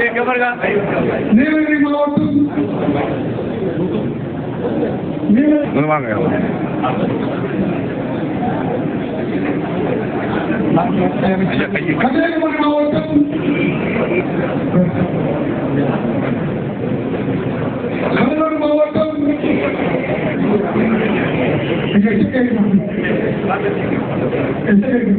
え、頑張るな。ねえ、今オープン。ねえ。うまくよ。Kaçıncı numara oldu? Kaçıncı numara oldu? Teşekkür ederim. Teşekkür ederim.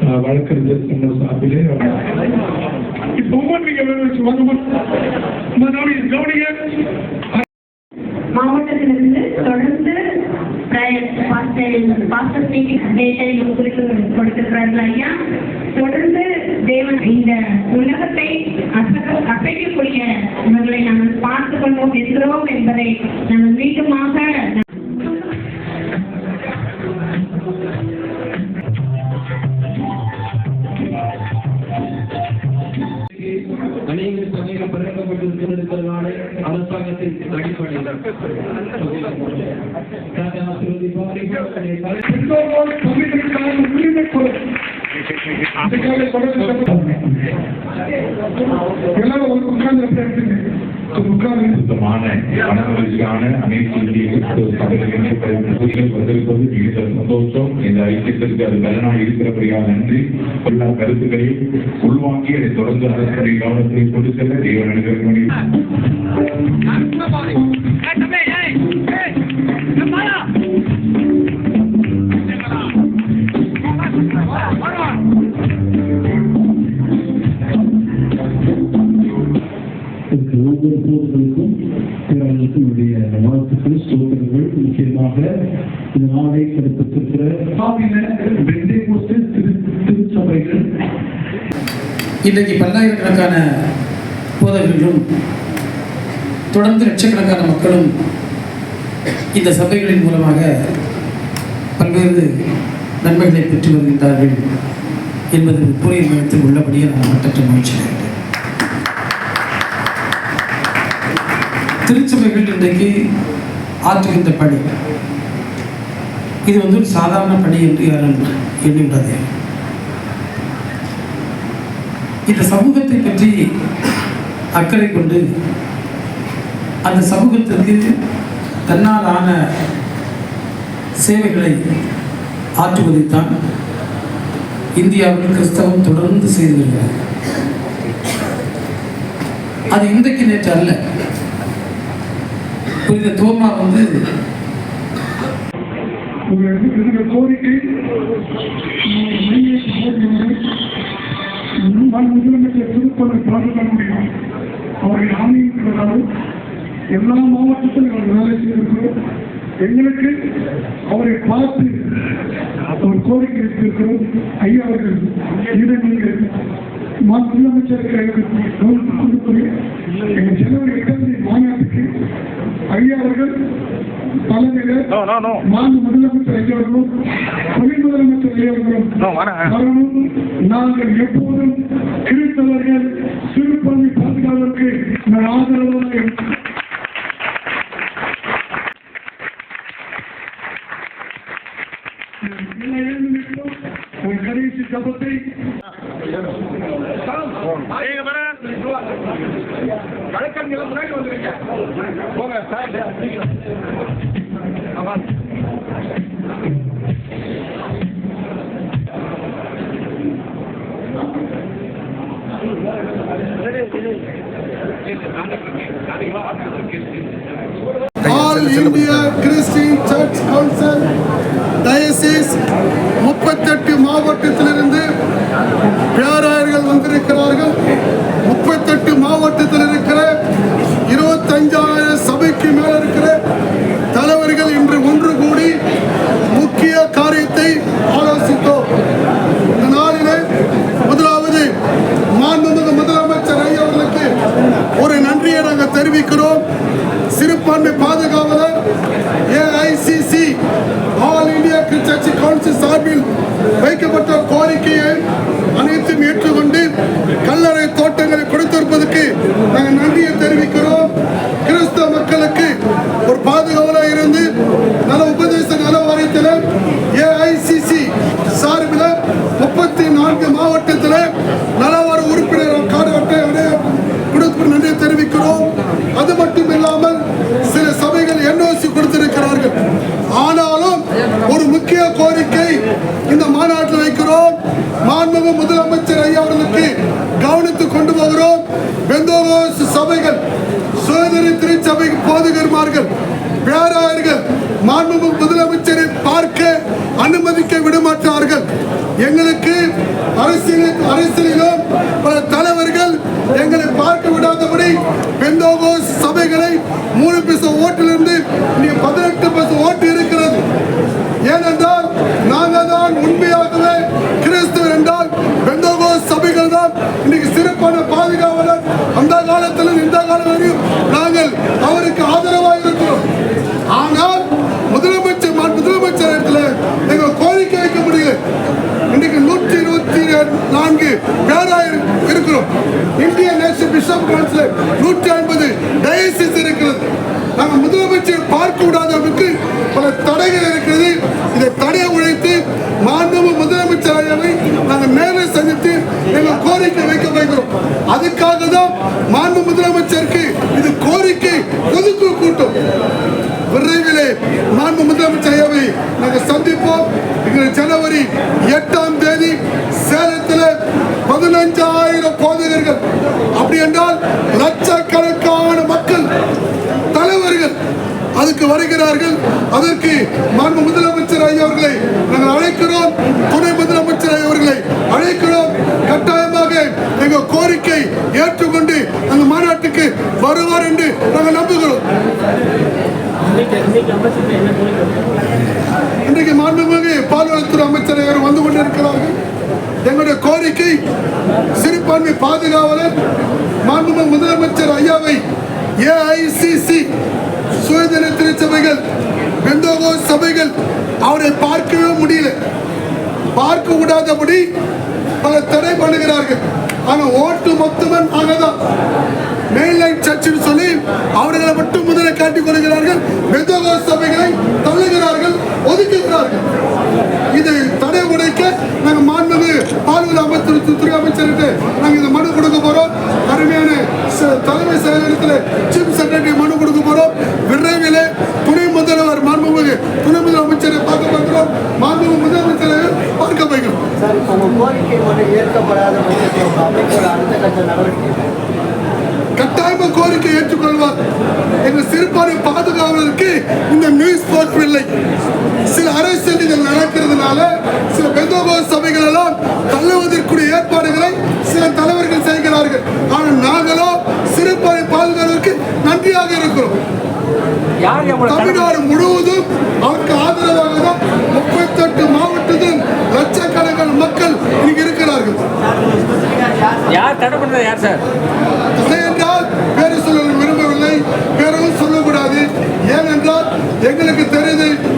வழக்கறிஞர் சங்க சார்பிலே. இப்போ ஒவ்வொரு நீங்க வச்சு வாங்க கவனிங்க. மாவட்டத்திலிருந்து தொடர்ந்து குறித்து கொடுத்திருக்கிறார்கள் ஐயா? தொடர்ந்து தேவன் இந்த உலகத்தை அசைக்க- அசைக்கக்கூடிய இவர்களை நாங்கள் பார்த்து கொண்டோம் இருக்கிறோம் என்பதை நாங்கள் மீண்டுமாக அநேக சமயம் பிறக்கப்பட்டிருக்கிறதுக்கான அரசாங்கத்தின் அடிப்படையில் உரிமை குரல் அதுக்காக தொடர்ந்து எல்லாரும் ஒரு உட்கார்ந்து எடுத்துங்க உட்கார்ந்து சுத்தமான அனைத்து இந்திய கிறிஸ்தவ சபைகளின் வந்திருப்பது மிகுந்த சந்தோஷம். இந்த ஐக்கியத்திற்கு அது பலனாக இருக்கிறபடியாக நன்றி. எல்லா கருத்துக்களையும் உள்வாங்கி அதை தொடர்ந்து அரசுடைய கவனத்தை கொண்டு செல்ல தேவன் அனுகிரகம் நாளை திருச்சபைகள் இன்றைக்கு பல்லாயிரக்கணக்கான போதகர்களும் தொடர்ந்து லட்சக்கணக்கான மக்களும் இந்த சபைகளின் மூலமாக பல்வேறு நன்மைகளை பெற்று வருகின்றார்கள் என்பது புரிய மையத்தில் உள்ளபடியே நான் மட்டற்ற மகிழ்ச்சி திருச்சபைகள் இன்றைக்கு ஆற்றுகின்ற பணி இது வந்து ஒரு சாதாரண பணி என்று யாரும் எண்ணிவிடாதே இந்த சமூகத்தை பற்றி அக்கறை கொண்டு அந்த சமூகத்திற்கு தன்னால் ஆன சேவைகளை ஆற்றுவதைத்தான் இந்தியாவில் கிறிஸ்தவம் தொடர்ந்து செய்து வருகிறது அது இன்றைக்கு நேற்று அல்ல. புனித தோமா வந்து இருக்கிற கோரிக்கை முதலமைச்சர் திருப்பதி பாதுகாக்க முடியும் அவர்கள் ஆணையிட்டிருக்கிறார்கள் எல்லா மாவட்டத்திலும் அவர் வேலை செய்திருக்கிறோம் எங்களுக்கு அவரை பார்த்து ஒரு கோரிக்கை வைத்திருக்கிறோம். ஐயா அவர்கள் இதை நீங்கள் மா- முதலமைச்சருக்கு எங்களுக்கு கவனித்து கொடுப்பது எங்கள் ஜனவரி தேதி மாநாட்டுக்கு ஐயா அவர்கள் தலைமையில். மாண்பு முதலமைச்சர் ஐயா அவர்களும் துணை முதலமைச்சர் ஐயா அவர்களும் நாங்கள் எப்போதும் கிறிஸ்தவர்கள் சிறுபான்மை பாதுகாவதற்கு நான் ஆதரவாக All India Christian Church Council Diocese திருச்சபை போதுகர்மார்கள் பேராயர்கள் மாண்புமிகு முதலமைச்சரை பார்க்க அனுமதிக்க விடமாட்டார்கள். எங்களுக்கு அரசியல் அரசியலிலும் பல தலைவர்கள் எங்களை பார்க்க விடாதபடி பெந்தோகோ சபைகளை மூணு பைசா ஓட்டிலிருந்து நீ பதினெட்டு பைசா ஓட்டு இருக்கிறது ஏனென்றால் நாங்கள் தான் உண்மையாகவே கிறிஸ்துவர் என்றால் பெந்தோகோஸ் சபைகள் தான் இன்னைக்கு சிறப்பான பாதுகாவலர் அந்த காலத்திலும் இந்த காலம் வரையும் நாங்கள் அவருக்கு ஆதரவாக இருக்கிறோம் ஆனால் முதலமைச்சர் மா- முதலமைச்சர் இடத்துல எங்கள் கோரிக்கை வைக்க முடியல இன்னைக்கு நூற்றி இருபத்தி நான்கு பேராயர் இருக்கிறோம் இந்தியன் நேஷனல் பிஷப் கவுன்சில் நூற்றி ஐம்பது டயசிஸ் இருக்கிறது நாங்கள் முதலமைச்சர் பார்க்க விடாதவருக்கு பல தடைகள் இருக்கிறது இதை தடையை உழைத்து மாண்பு முதலமைச்சர் ஐயாவை நாங்கள் நேரில் சந்தித்து எங்கள் கோரிக்கை வைக்க வைக்கிறோம் அதுக்காக தான் மாண்பு முதலமைச்சருக்கு இது கோரிக்கை பொதுக்குழு கூட்டம். விரைவிலே மாண்பு முதலமைச்சர் ஐயாவை நாங்கள் சந்திப்போம். ஜனவரி எட்டாம் தேதி சேலத்தில் பதினஞ்சாயிரம் போதகர்கள் அப்படி என்றால் லட்சக்கணக்கான மக்கள் தலைவர்கள் அதுக்கு வருகிறார்கள். அதற்கு மாண்பு முதலமைச்சர் ஐயா அவர்களை நாங்கள் அழைக்கிறோம். துணை முதலமைச்சர் ஐயா அவர்களை அழைக்கிறோம். கட்டாயமாக எங்கள் கோரிக்கை வருவார் என்று நாங்கள் நம்புகிறோம். இன்றைக்கு மாண்புமிகு பால்வளத்துறை அமைச்சர் அவர் வந்து கொண்டிருக்கிறார்கள். எங்களுடைய கோரிக்கை சிறுபான்மை பாதுகாவலர் மாண்புமிகு முதலமைச்சர் ஐயாவை ஏஐசிசி சுயதன திருச்சபைகள் பெந்தோகோ சபைகள் அவரை பார்க்கவே முடியல. பார்க்க விடாதபடி பல தடை பண்ணுகிறார்கள். ஆனா ஓட்டு மொத்தமும் நாங்கள் தான் மெயின்லைன் சர்ச்சுன்னு சொல்லி அவர்களை மட்டும் முதலில் காட்டிக் கொள்கிறார்கள். மெதோக சபைகளை தள்ளுகிறார்கள் ஒதுக்குகிறார்கள். இது தடை உடைக்க நாங்கள் மாண்பது பால்வள அமைச்சர் துறை அமைச்சர்கிட்ட கோரிக்கை ஏற்றுக்கொள்வார் எங்கள் சிறுபான்மை பாதுகாவலருக்கு இந்த நியூஸ் போர்ப்பில்லை சில அரசியல் இதில் நடக்கிறதுனால சில பெந்தோகோ சபைகள் எல்லாம் தள்ளுவதற்குரிய ஏற்பாடுகளை சில தலைவர்கள் செய்கிறார்கள். ஆனால் நாங்களோ சிறுபான்மை பாதுகாவலருக்கு நன்றியாக இருக்கிறோம். தமிழ்நாடு முழுவதும் அவருக்கு ஆதரவாக தான் முப்பத்தெட்டு மாவட்டத்தில் லட்சக்கணக்கான மக்கள் இங்கு இருக்கிறார்கள். யார் தடை பண்ணது யார் சார்? Hadi.